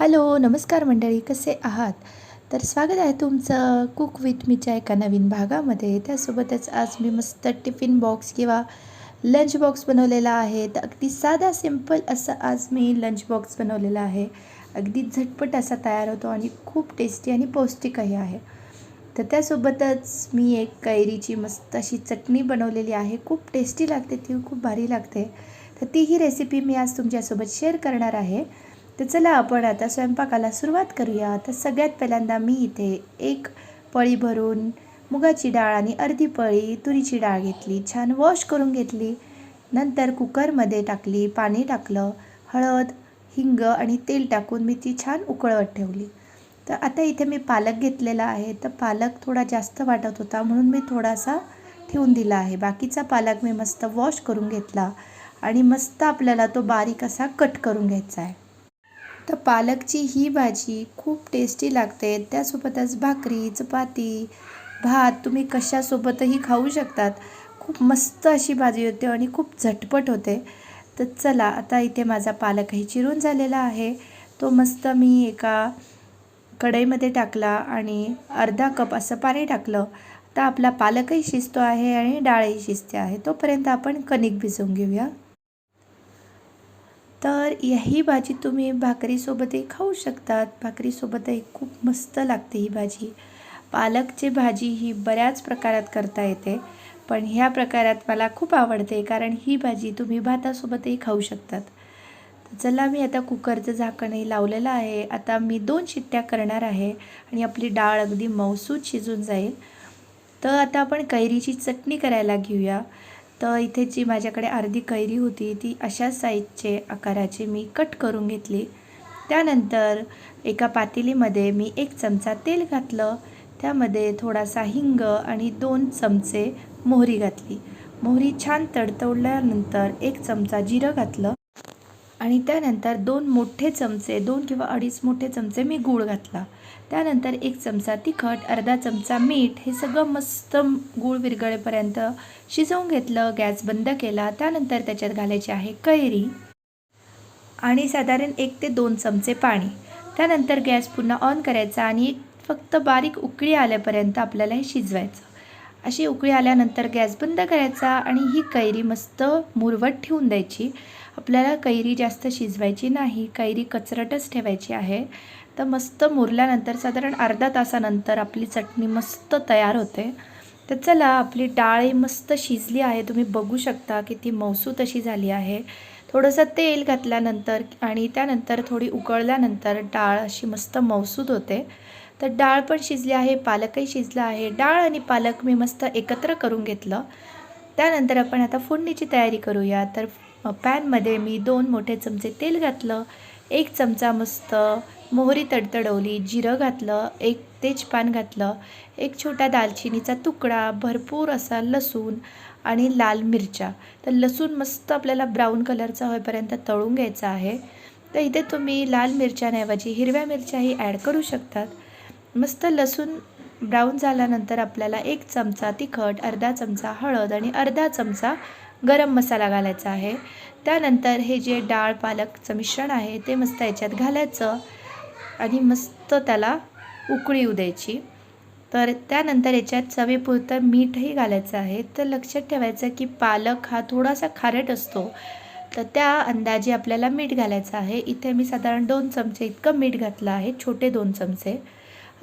Hello नमस्कार मंडळी कसे आहात? तर स्वागत आहे तुमचं कुक विथ मीच्या एका नवीन भागामध्ये. त्यासोबतच आज मी मस्त टिफिन बॉक्स किंवा लंच बॉक्स बनवलेला आहे. तर अगदी साधा सिंपल असं आज मी लंच बॉक्स बनवलेला आहे. अगदी झटपट असा तयार होतो आणि खूप टेस्टी आणि पौष्टिकही आहे. तर त्यासोबतच मी एक कैरीची मस्त अशी चटणी बनवलेली आहे. खूप टेस्टी लागते ती खूप भारी लागते. तर तीही रेसिपी मी आज तुमच्यासोबत शेअर करणार आहे. तर चला आपण आता स्वयंपाकाला सुरुवात करूया. तर सगळ्यात पहिल्यांदा मी इथे एक पळी भरून मुगाची डाळ आणि अर्धी पळी तुरीची डाळ घेतली. छान वॉश करून घेतली. नंतर कुकरमध्ये टाकली पाणी टाकलं हळद हिंग आणि तेल टाकून मी ती छान उकळवत ठेवली. तर आता इथे मी पालक घेतलेला आहे. तर पालक थोडा जास्त वाटत होता म्हणून मी थोडासा ठेवून दिला आहे. बाकीचा पालक मी मस्त वॉश करून घेतला आणि मस्त आपल्याला तो बारीक असा कट करून घ्यायचा आहे. तर पालकची ही भाजी खूप टेस्टी लागते. त्यासोबतच भाकरी चपाती भात तुम्ही कशासोबतही खाऊ शकतात. खूप मस्त अशी भाजी होते आणि खूप झटपट होते. तर चला आता इथे माझा पालकही चिरून झालेला आहे. तो मस्त मी एका कढईमध्ये टाकला आणि अर्धा कप असं पाणी टाकलं. आता आपला पालकही शिजतो आहे आणि डाळही शिजते आहे. तोपर्यंत आपण कणिक भिजवून घेऊया. तर ही भाजी तुम्ही भाकरीसोबतही खाऊ शकतात. भाकरीसोबतही खूप मस्त लागते ही भाजी. पालकची भाजी ही बऱ्याच प्रकारात करता येते. पण ह्या प्रकारात मला खूप आवडते कारण ही भाजी तुम्ही भातासोबतही खाऊ शकतात. चला मी आता कुकरचं झाकणही लावलेलं आहे. आता मी दोन शिट्ट्या करणार आहे आणि आपली डाळ अगदी मौसूद शिजून जाईल. तर आता आपण कैरीची चटणी करायला घेऊया. तर इथे जी माझ्याकडे अर्धी कैरी होती ती अशा साईजचे आकाराची मी कट करून घेतली. त्यानंतर एका पातेलीमध्ये मी एक चमचा तेल घातलं. त्यामध्ये थोडासा हिंग आणि दोन चमचे मोहरी घातली. मोहरी छान तडतवल्यानंतर एक चमचा जिरं घातलं. आणि त्यानंतर दोन मोठे चमचे दोन किंवा अडीच मोठे चमचे मी गूळ घातला. त्यानंतर एक चमचा तिखट अर्धा चमचा मीठ हे सगळं मस्त गूळ विरगळेपर्यंत शिजवून घेतलं गॅस बंद केला. त्यानंतर त्याच्यात घालायची आहे कैरी आणि साधारण एक ते दोन चमचे पाणी. त्यानंतर गॅस पुन्हा ऑन करायचा आणि फक्त बारीक उकळी आल्यापर्यंत आपल्याला हे शिजवायचं. अशी उकळी आल्यानंतर गॅस बंद करायचा आणि ही कैरी मस्त मुरवट ठेवून द्यायची. आपल्याला कैरी जास्त शिजवायची नाही कैरी कचरटच ठेवायची आहे. तर मस्त मुरल्यानंतर साधारण अर्धा तासानंतर आपली चटणी मस्त तयार होते. तर चला आपली डाळ मस्त शिजली आहे. तुम्ही बघू शकता की ती मौसू अशी झाली आहे. थोडंसं तेल घातल्यानंतर आणि त्यानंतर थोडी उकळल्यानंतर डाळ अशी मस्त मौसूद होते. तर डाळ पण शिजली आहे पालकही शिजला आहे. डाळ आणि पालक मी मस्त एकत्र करून घेतलं. त्यानंतर आपण आता फोडणीची तयारी करूया. तर पॅनमध्ये मी दोन मोठे चमचे तेल घातलं एक चमचा मस्त मोहरी तडतडवली जिरं घातलं एक तेजपान घातलं एक छोटा दालचिनीचा तुकडा भरपूर असा लसूण आणि लाल मिरच्या. तर लसूण मस्त आपल्याला ब्राऊन कलरचा होईपर्यंत तळून घ्यायचा आहे. तर इथे तुम्ही लाल मिरच्यांऐवजी हिरव्या मिरच्याही ॲड करू शकतात. मस्त लसूण ब्राऊन झाल्यानंतर आपल्याला एक चमचा तिखट अर्धा चमचा हळद आणि अर्धा चमचा गरम मसाला घालायचा आहे. त्यानंतर हे जे डाळ पालकचं मिश्रण आहे ते मस्त याच्यात घालायचं आणि मस्त त्याला उकळी येऊ द्यायची. तर त्यानंतर याच्यात चवीपुरतं मीठही घालायचं आहे. तर लक्षात ठेवायचं की पालक हा थोडासा खारट असतो. तर त्या अंदाजे आपल्याला मीठ घालायचं आहे. इथे मी साधारण दोन चमचे इतकं मीठ घातलं आहे छोटे दोन चमचे.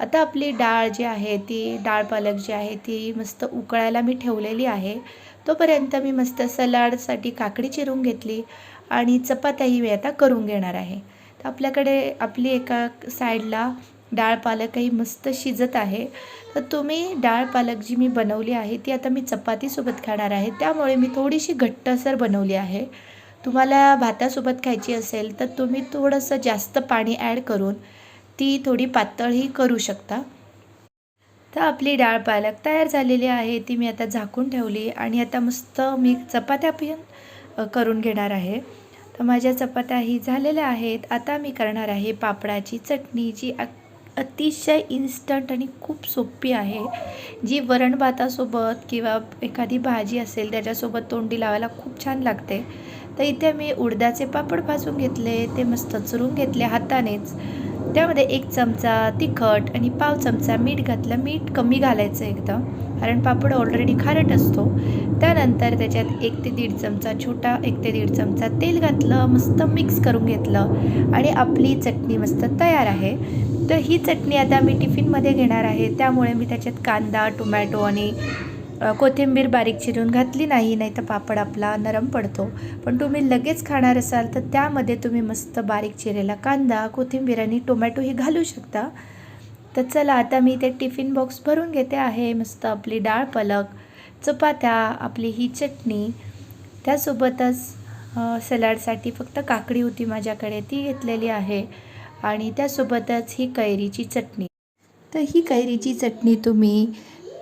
आता आपली डाळ जी आहे ती डाळ पालक जी आहे ती मस्त उकळायला मी ठेवलेली आहे. तोपर्यंत मी मस्त सलाडसाठी काकडी चिरून घेतली आणि चपात्याही मी आता करून घेणार आहे. तर आपल्याकडे आपली एका साईडला डाळ पालकही मस्त शिजत आहे. तर तुम्ही डाळ पालक जी मी बनवली आहे ती आता मी चपातीसोबत खाणार आहे. त्यामुळे मी थोडीशी घट्टसर बनवली आहे. तुम्हाला भातासोबत खायची असेल तर तुम्ही थोडंसं जास्त पाणी ॲड करून ती थोडी पातळही करू शकता. तर आपली डाळ पालक तयार झालेली आहे. ती मी आता झाकून ठेवली आणि आता मस्त मी चपात्या पण करून घेणार आहे. तर माझ्या चपात्याही झालेल्या आहेत. आता मी करणार आहे पापडाची चटणी जी अतिशय इन्स्टंट आणि खूप सोपी आहे. जी वरण भातासोबत किंवा एखादी भाजी असेल त्याच्यासोबत तोंडी लावायला खूप छान लागते. तर इथे मी उडदाचे पापड भाजून घेतले. ते मस्त चुरून घेतले हातानेच. त्यामध्ये एक चमचा तिखट आणि पाव चमचा मीठ घातलं. मीठ कमी घालायचं एकदम कारण पापड ऑलरेडी खारट असतो. त्यानंतर त्याच्यात एक ते दीड चमचा छोटा एक ते दीड चमचा तेल घातलं मस्त मिक्स करून घेतलं. आणि आपली चटणी मस्त तयार आहे. तर ही चटणी आता मी टिफिनमध्ये घेणार आहे. त्यामुळे मी त्याच्यात कांदा टोमॅटो आणि कोथिंबीर बारीक चिरून घातली नाही नाही तर पापड आपला नरम पडतो. पण तुम्ही लगेच खाणार असाल तर त्यामध्ये तुम्ही मस्त बारीक चिरेला कांदा कोथिंबीर आणि टोमॅटोही घालू शकता. तर चला आता मी ते टिफिन बॉक्स भरून घेते आहे. मस्त आपली डाळ पलक चपात्या आपली ही चटणी. त्यासोबतच सलाडसाठी फक्त काकडी होती माझ्याकडे ती घेतलेली आहे. आणि त्यासोबतच ही कैरीची चटणी. तर ही कैरीची चटणी तुम्ही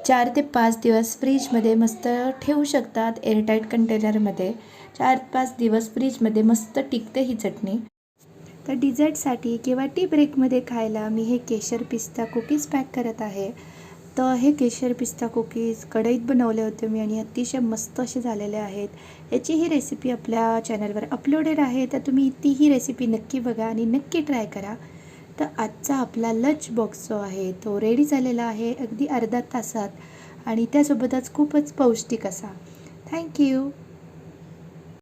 चार ते पाच दिवस फ्रीजमध्ये मस्त ठेवू शकतात एअरटाईट कंटेनरमध्ये. चार पाच दिवस फ्रीजमध्ये मस्त टिकते ही चटणी. तर डिझर्टसाठी किंवा टी ब्रेकमध्ये खायला मी हे केशर पिस्ता कुकीज पॅक करत आहे. तर हे केशर पिस्ता कुकीज कढईत बनवले होते मी आणि अतिशय मस्त असे झालेले आहेत. याची ही रेसिपी आपल्या चॅनलवर अपलोडेड आहे तर तुम्ही तीही रेसिपी नक्की बघा आणि नक्की ट्राय करा. तर आजचा आपला लंच बॉक्स जो आहे तो रेडी झालेला आहे अगदी अर्धा तासात. आणि त्यासोबतच खूपच पौष्टिक असा. थँक्यू